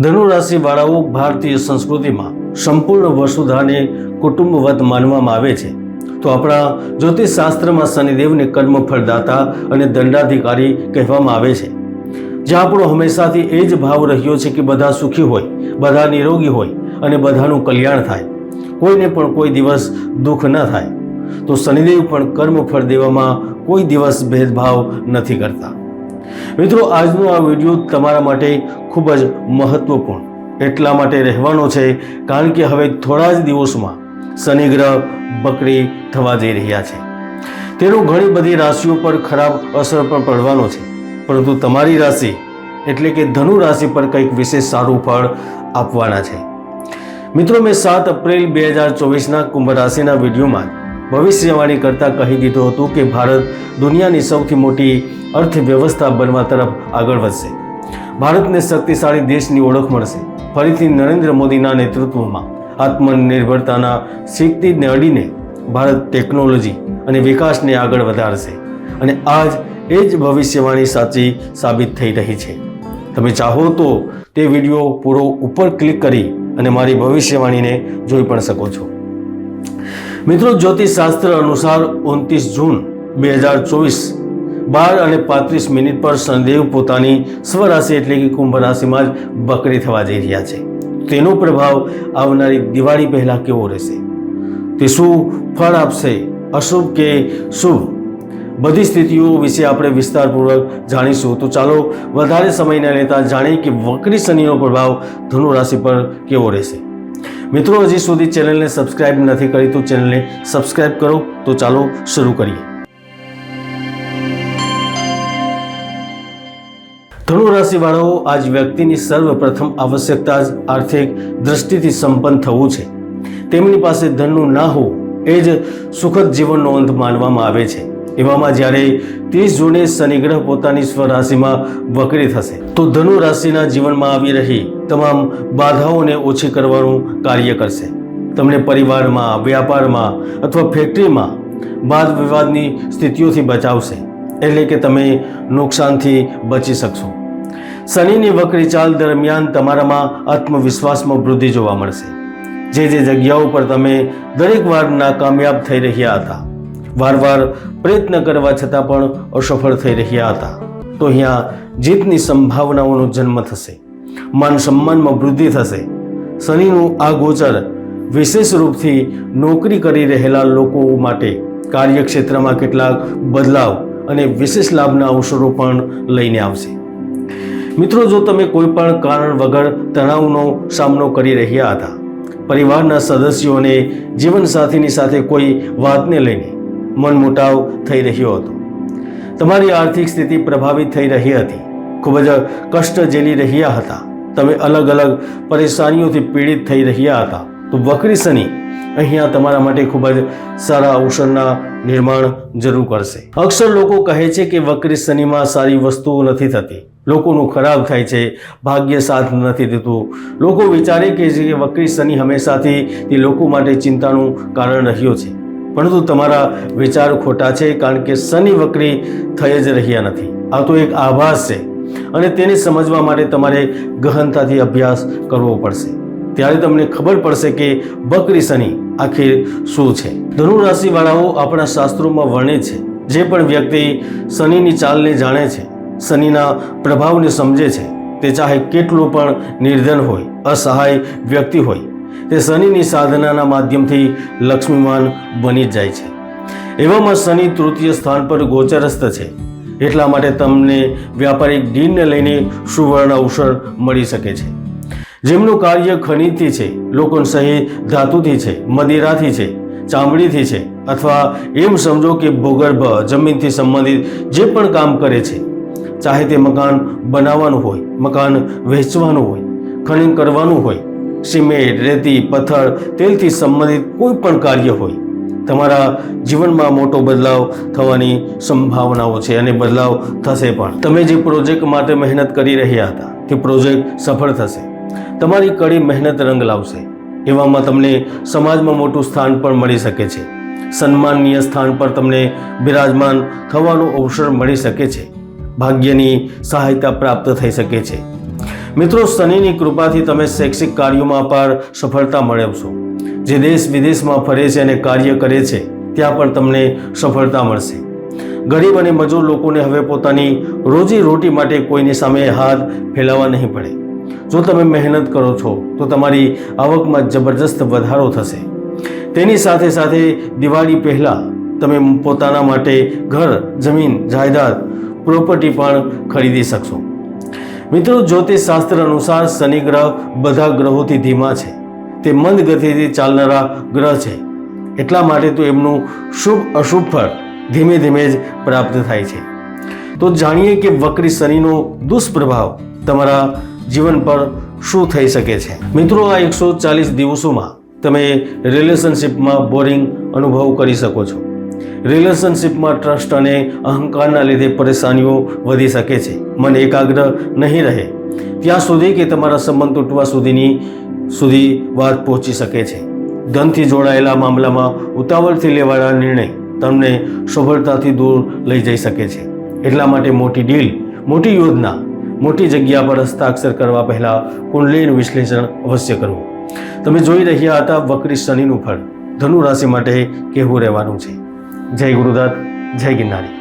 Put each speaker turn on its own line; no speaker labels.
ધનુ રાશિ વાળાઓ ભારતીય સંસ્કૃતિમાં સંપૂર્ણ વસુધાને કુટુંબવત માનવામાં આવે છે. તો આપણા જ્યોતિષ શાસ્ત્રમાં શનિદેવને કર્મફળદાતા અને દંડાધિકારી કહેવામાં આવે છે. જ્યાં આપણો હંમેશાથી એ જ ભાવ રહ્યો છે કે બધા સુખી હોય, બધા નિરોગી હોય અને બધાનું કલ્યાણ થાય. કોઈને પણ કોઈ દિવસ દુઃખ ન થાય. તો શનિદેવ પણ કર્મફળ દેવામાં કોઈ દિવસ ભેદભાવ નથી કરતા. મિત્રો, આજનો આ વીડિયો તમારા માટે ખૂબ જ મહત્વપૂર્ણ. એટલા માટે રહેવાનો છે, કારણ કે હવે થોડા જ દિવસોમાં શનિ ગ્રહ બકરી થવા જઈ રહ્યા છે. તેનો ઘણી બધી રાશિઓ પર ખરાબ અસર પણ પડવાનો છે. પરંતુ તમારી રાશિ એટલે કે ધનુ રાશિ પર કંઈક વિશેષ સારું ફળ આપવાના છે. મિત્રો, મેં સાત એપ્રિલ બે હજાર ચોવીસના કુંભ રાશિના વિડીયોમાં ભવિષ્યવાણી કરતાં કહી દીધું હતું કે ભારત દુનિયાની સૌથી મોટી અર્થવ્યવસ્થા બનવા તરફ આગળ વધશે. ભારતને શક્તિશાળી દેશની ઓળખ મળશે. ફરીથી નરેન્દ્ર મોદીના નેતૃત્વમાં આત્મનિર્ભરતાના શીખતીને અડીને ભારત ટેકનોલોજી અને વિકાસને આગળ વધારશે. અને આજ એ જ ભવિષ્યવાણી સાચી સાબિત થઈ રહી છે. તમે ચાહો તો તે વીડિયો પૂરો ઉપર ક્લિક કરી અને મારી ભવિષ્યવાણીને જોઈ પણ શકો છો. મિત્રો, જ્યોતિષશાસ્ત્ર અનુસાર ઓગણત્રીસ જૂન બે હજાર ચોવીસ બાર અને પાંત્રીસ મિનિટ પર શનિદેવ પોતાની સ્વરાશિ એટલે કે કુંભ રાશિમાં જ બકરી થવા જઈ રહ્યા છે. તેનો પ્રભાવ આવનારી દિવાળી પહેલાં કેવો રહેશે? તે શું ફળ આપશે? અશુભ કે શુભ? બધી સ્થિતિઓ વિશે આપણે વિસ્તારપૂર્વક જાણીશું. તો ચાલો, વધારે સમય ન લેતા જાણીએ કે વક્રી શનિનો પ્રભાવ ધનુ રાશિ પર કેવો રહેશે. મિત્રો, હજી સુધી ચેનલને સબસ્ક્રાઇબ નથી કરી તો ચેનલને સબસ્ક્રાઇબ કરો. તો ચાલો શરૂ કરીએ. ધનુ રાશિવાળાઓ આજ વ્યક્તિની સર્વપ્રથમ આવશ્યકતા જ આર્થિક દ્રષ્ટિથી સંપન્ન થવું છે. તેમની પાસે ધનનું ના હોવું, એ જ સુખદ જીવનનો અંત માનવામાં આવે છે. એવામાં જ્યારે ત્રીસ જૂને શનિગ્રહ પોતાની સ્વરાશિમાં વક્રી થશે, તો ધનુ રાશિના જીવનમાં આવી રહી તમામ બાધાઓને ઓછી કરવાનું કાર્ય કરશે. તમને પરિવારમાં, વ્યાપારમાં અથવા ફેક્ટરીમાં વાદ વિવાદની સ્થિતિઓથી બચાવશે, એટલે કે તમે નુકસાનથી બચી શકશો. શનિની વક્રી ચાલ દરમિયાન તમારામાં આત્મવિશ્વાસમાં વૃદ્ધિ જોવા મળશે. જે જે જગ્યાઓ પર તમે દરેક વાર નાકામયાબ થઈ રહ્યા હતા વારવાર પ્રયત્ન કરવા છતાં પણ અસફળ થઈ રહ્યા હતા. તો અહીંયા જીતની સંભાવનાઓનો જન્મ થશે. માન સન્માનમાં વૃદ્ધિ થશે. શનિનું આ ગોચર વિશેષ રૂપથી નોકરી કરી રહેલા લોકો માટે કાર્યક્ષેત્રમાં કેટલાક બદલાવ અને વિશેષ લાભના અવસરો પણ લઈને આવશે. મિત્રો, જો તમે કોઈ પણ કારણ વગર તણાવનો સામનો કરી રહ્યા હતા, પરિવારના સદસ્યોને જીવનસાથીની સાથે કોઈ વાતને લઈને મનમોટાવ થઈ રહ્યો હતો. તમારી આર્થિક સ્થિતિ પ્રભાવિત થઈ રહી હતી. ખૂબ જ કષ્ટ ઝેલી રહ્યા હતા. તમે અલગ અલગ પરેશાનીઓથી પીડિત થઈ રહ્યા હતા. તો વક્રી શનિ, અહીંયા તમારા માટે ખૂબ જ સારા અવસરના નિર્માણ જરૂર કરશે. અક્ષર લોકો કહે છે કે વક્રી શનિમાં સારી વસ્તુઓ નથી થતી. લોકોનું ખરાબ થાય છે, ભાગ્ય સાથ નથી દેતું. લોકો વિચારે કે વક્રી શનિ હંમેશાથી તે લોકો માટે ચિંતાનું કારણ રહ્યો છે. પરંતુ તમારા વિચાર ખોટા છે, કારણ કે શનિ વક્રી થઈ જ રહ્યા નથી. આ તો એક આભાસ છે અને તેને સમજવા માટે તમારે ગહનતાથી અભ્યાસ કરવો પડશે. ત્યારે તમને ખબર પડશે કે બકરી શનિ આખી શું છે. ધનુ રાશિવાળાઓ આપણા શાસ્ત્રોમાં વર્ણિત છે. જે પણ વ્યક્તિ શનિની ચાલને જાણે છે, શનિના પ્રભાવને સમજે છે, તે ચાહે કેટલું પણ નિર્ધન હોય, અસહાય વ્યક્તિ હોય તે શનિની સાધનાના માધ્યમથી લક્ષ્મીમાન બની જાય છે. એવામાં શનિ તૃતીય સ્થાન પર ગોચરસ્થ છે. એટલા માટે તમને વ્યાપારિક ડીનને લઈને સુવર્ણ અવસર મળી શકે છે. જેમનું કાર્ય ખનિજથી છે લોકો સહિત ધાતુથી છે, મદિરાથી છે, ચામડીથી છે, અથવા એમ સમજો કે ભૂગર્ભ જમીનથી સંબંધિત જે પણ કામ કરે છે. ચાહે તે મકાન બનાવવાનું હોય, મકાન વેચવાનું હોય, ખનન કરવાનું હોય સિમેન્ટ, રેતી, પથ્થર, તેલથી સંબંધિત કોઈ પણ કાર્ય હોય, તમારા જીવનમાં મોટો બદલાવ થવાની સંભાવનાઓ છે અને બદલાવ થશે પણ. તમે જે પ્રોજેક્ટ માટે મહેનત કરી રહ્યા હતા, તે પ્રોજેક્ટ સફળ થશે. તમારી કડી મહેનત રંગ લાવશે. એવામાં તમને સમાજમાં મોટું સ્થાન પણ મળી શકે છે. સન્માનનીય સ્થાન પર તમને બિરાજમાન થવાનો અવસર મળી શકે છે. ભાગ્યની સહાયતા પ્રાપ્ત થઈ શકે છે. મિત્રો, શનિની કૃપાથી તમે શૈક્ષિક કાર્યોમાં પર સફળતા મેળવશો. જે દેશ વિદેશમાં ફરે છે અને કાર્ય કરે છે, ત્યાં પણ તમને સફળતા મળશે. ગરીબ અને મજૂર લોકોને હવે પોતાની રોજી રોટી માટે કોઈની સામે હાથ ફેલાવવા નહીં પડે. જો તમે મહેનત કરો છો, તો તમારી આવકમાં જબરજસ્ત વધારો થશે. તેની સાથે સાથે દિવાળી પહેલાં તમે પોતાના માટે ઘર, જમીન, જાયદાદ પ્રોપર્ટી પણ ખરીદી શકશો. મિત્રો જ્યોતિષ શાસ્ત્ર અનુસાર શનિ ગ્રહ બધા ગ્રહોથી ધીમા છે. તે મંદ ગતિથી ચાલનારા ગ્રહ છે. એટલા માટે તો એમનું શુભ અશુભ ફળ ધીમે ધીમે જ પ્રાપ્ત થાય છે. તો જાણીએ કે વક્રી શનિનો દુષ્પ્રભાવ તમારા જીવન પર શું થઈ શકે છે? મિત્રો, આ એકસો ચાલીસ દિવસોમાં તમે રિલેશનશિપમાં બોરિંગ અનુભવ કરી શકો છો. રિલેશનશિપમાં ટ્રસ્ટ અને અહંકારના લીધે પરેશાનીઓ વધી શકે છે. મન એકાગ્ર નહીં રહે, ત્યાં સુધી કે તમારા સંબંધ તૂટવા સુધીની, સુધી વાત પહોંચી શકે છે. ધનથી જોડાયેલા મામલામાં ઉતાવળથી લેવાયેલા નિર્ણય તમને સફળતાથી દૂર લઈ જઈ શકે છે. એટલા માટે મોટી ડીલ, મોટી યોજના, મોટી જગ્યા પર હસ્તાક્ષર કરવા પહેલાં કુંડલીનું વિશ્લેષણ અવશ્ય કરવું. તમે જોઈ રહ્યા હતા વક્રી શનિનું ફળ. ધનુ રાશિ માટે કેવું રહેવાનું છે? જય ગુરુદત્ત જય ગિરનારી.